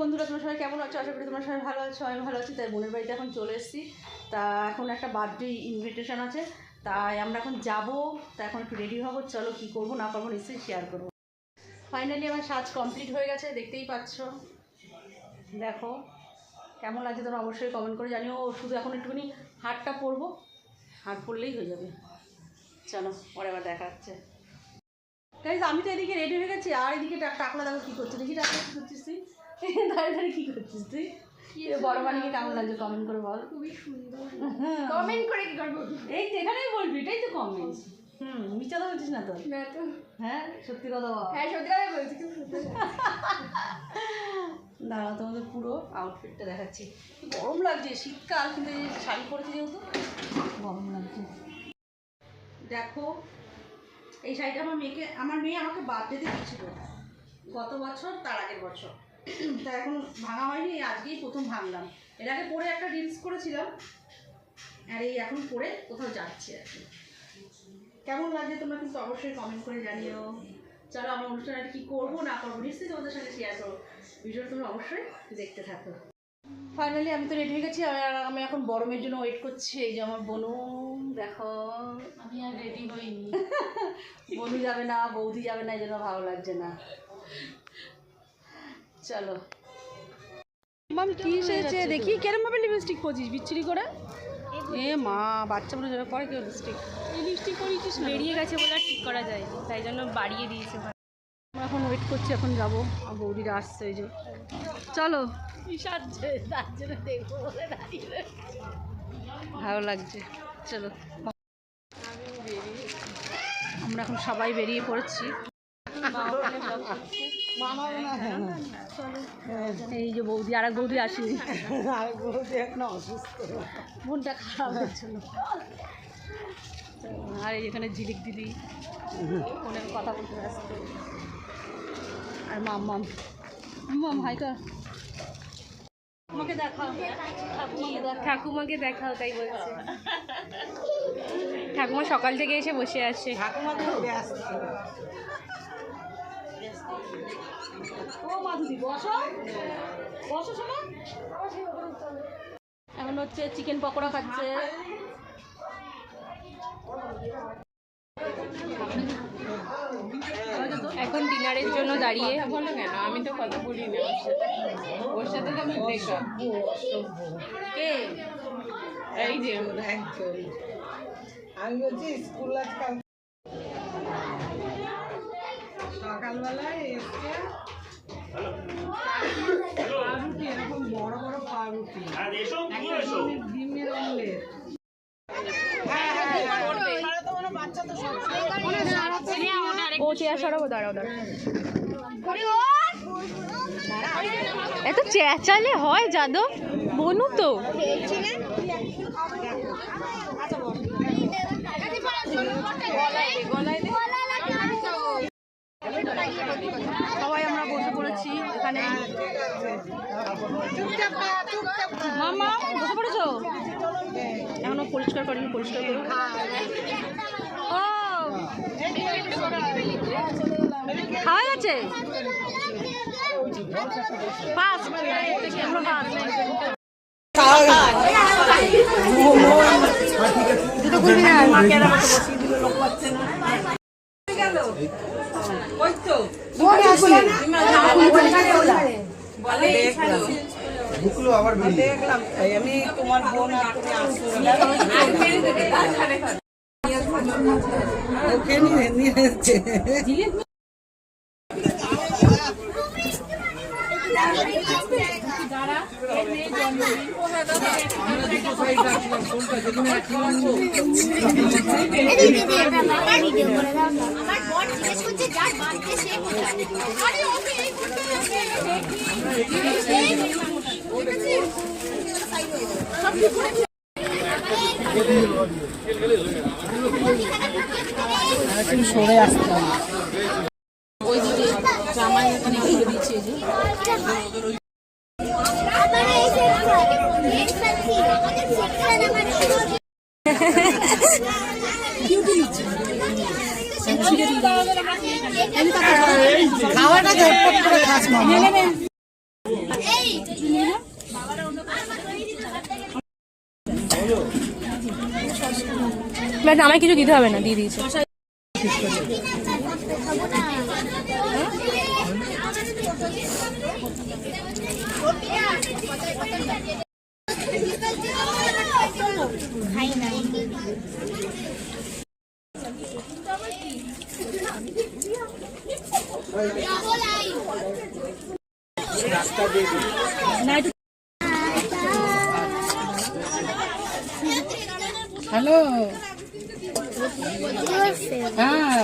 বন্ধুরা, তোমরা সবাই কেমন আছো? আশা করি তোমরা সবাই ভালো আছো, আমি ভালো আছি, তাই বোনের বাড়িতে এখন চলে এসেছি। তা এখন একটা বার্থডে ইনভিটেশন আছে, তাই আমরা এখন যাব, তা এখন একটু রেডি হব, চলো কী করব, না করব নিশ্চয়ই শেয়ার করব। ফাইনালি আমার সাজ কমপ্লিট হয়ে গেছে, দেখতেই পাচ্ছ। দেখো, কেমন লাগছে তোমরা অবশ্যই কমেন্ট করে জানিও। শুধু এখন একটুখানি হাটটা পরবো হাট পরলেই হয়ে যাবে। চলো, পরে আবার দেখা হচ্ছে। গাইজ আমি তো এদিকে রেডি হয়ে গেছি আর এদিকে টাকলা দেখো কী করছে। দেখি টাকলা কী করছিস তুই? দাঁড়িয়ে দাঁড়িয়ে কী করছিস তুই? বড় বানিয়ে কেমন লাগছে কমেন্ট করে বল। খুবই সুন্দর। হ্যাঁ। কমেন্ট করে কি করব? এই তো এখানেই বলবি এটাই তো কমেন্ট হুম মিথ্যা তো বলছিস না তো? না তো। হ্যাঁ সত্যি কথা হ্যাঁ সত্যি কথা বলছি। দাঁড়াও তোমাদের পুরো আউটফিটটা দেখাচ্ছি। গরম লাগছে শীতকাল কিন্তু শাড়ি পরেছি যেহেতু গরম লাগছে। দেখো এই শাড়িটা আমার মেয়েকে, আমার মেয়ে আমাকে বার্থডেতে দিয়েছিল। গত বছর, তার আগের বছর। তা এখন ভাঙা হয়নি, এই আজকেই প্রথম ভাঙলাম। এর আগে পরে একটা রিলস করেছিলাম, আর এই এখন পরে কোথাও যাচ্ছে আর কি। কেমন লাগছে তোমরা কিন্তু অবশ্যই কমেন্ট করে জানিও। চলো, আমার অনুষ্ঠানে কী করব না করব, নিশ্চয়ই তোমাদের সাথে শেয়ার করো ভিডিওটা তুমি অবশ্যই দেখতে থাকো। ফাইনালি আমি তো রেডি হয়ে গেছি আর আমি এখন বরমের জন্য ওয়েট করছি। এই যে আমার বনু দেখো। আমি আর রেডি হইনি। বনু যাবে না বৌদি যাবে না এই জন্য ভালো লাগছে না। চলো। মাম কি এসেছে দেখি কেরম ভাবে লিপস্টিক পরছিস? বিচ্ছিরি করে? এ মা বাচ্চা বলে যাবে পরে কেউ লিপস্টিক লিপস্টিক করিয়েছিস বেরিয়ে গেছে বলে আর ঠিক করা যায় তাই জন্য বাড়িয়ে দিয়েছে। এখন ওয়েট করছি, এখন যাব। বৌদিরা আসছে এই যে। চলো। ভালো লাগছে। চলো। আমরা এখন সবাই বেরিয়ে পড়েছি। এই যে বৌদি আর এক বৌদি আসেনি। মনটা খারাপ হচ্ছিল আর এখানে ঝিলিক দিদি ফোনে কথা বলতে ব্যস্ত। আর মাম মাম। মাম হাই কর। ঠাকুমাকে দেখাও ঠাকুমাকে দেখাও তাই বলছে। ঠাকুমা সকাল থেকে এসে বসে আছে। এখন হচ্ছে চিকেন পকোড়া খাচ্ছে। এখন ডিনারের জন্য দাঁড়িয়ে। বলো কেন? আমি তো কথা বলি না ওর সাথে। ওর সাথে তো আমি ব্রেকআপ কে? এই যে একজন। আমি বলছি স্কুল আজকাল সকালবেলায় এসছে পাউরুটি এরকম বড় বড় পাউরুটি। ডিমের অমলেট এত চেঁচালে হয় যাদব। বনু তো। সবাই আমরা বসে পড়েছি পরিষ্কার করিনি পরিষ্কার করব ও খাওয়া গেছে? দেখলাম তাই আমি তোমার বোন ওকে নিয়ে নিয়ে এসছে আমার বর জিজ্ঞেস করছে যার বাড়িতে সে কোথায় আমায় কিছু দিতে হবে না দিয়ে দিয়েছে। হ্যালো? হ্যাঁ।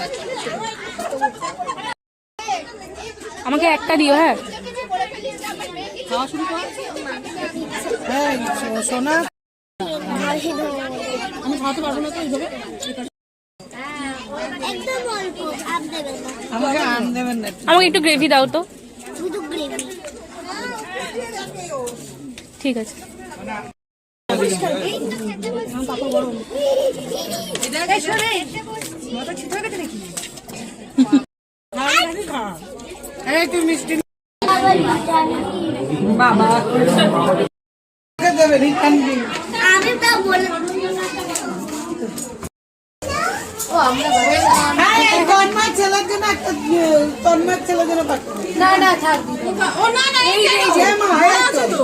আমাকে একটা দিও হ্যাঁ। হ্যাঁ সোনা। আমি খাওয়াতে পারব না তো এইভাবে? একদম অল্প আপ দেবেন না। আমাকে আম দেবেন না আমাকে একটু গ্রেভি দাও তো। শুধু গ্রেভি ঠিক আছে। মিষ্টি বাবা। আমি তা জন্য একটা আহ, ছেলের জন্য না না থাক। ও না না এই যে এই যে হ্যাঁ মা তো।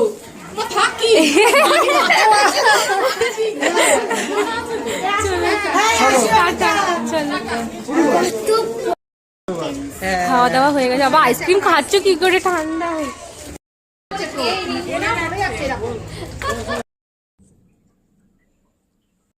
হ্যাঁ, খাওয়া দাওয়া হয়ে গেছে। আবার আইসক্রিম খাচ্ছ কি করে? ঠান্ডা হয়ে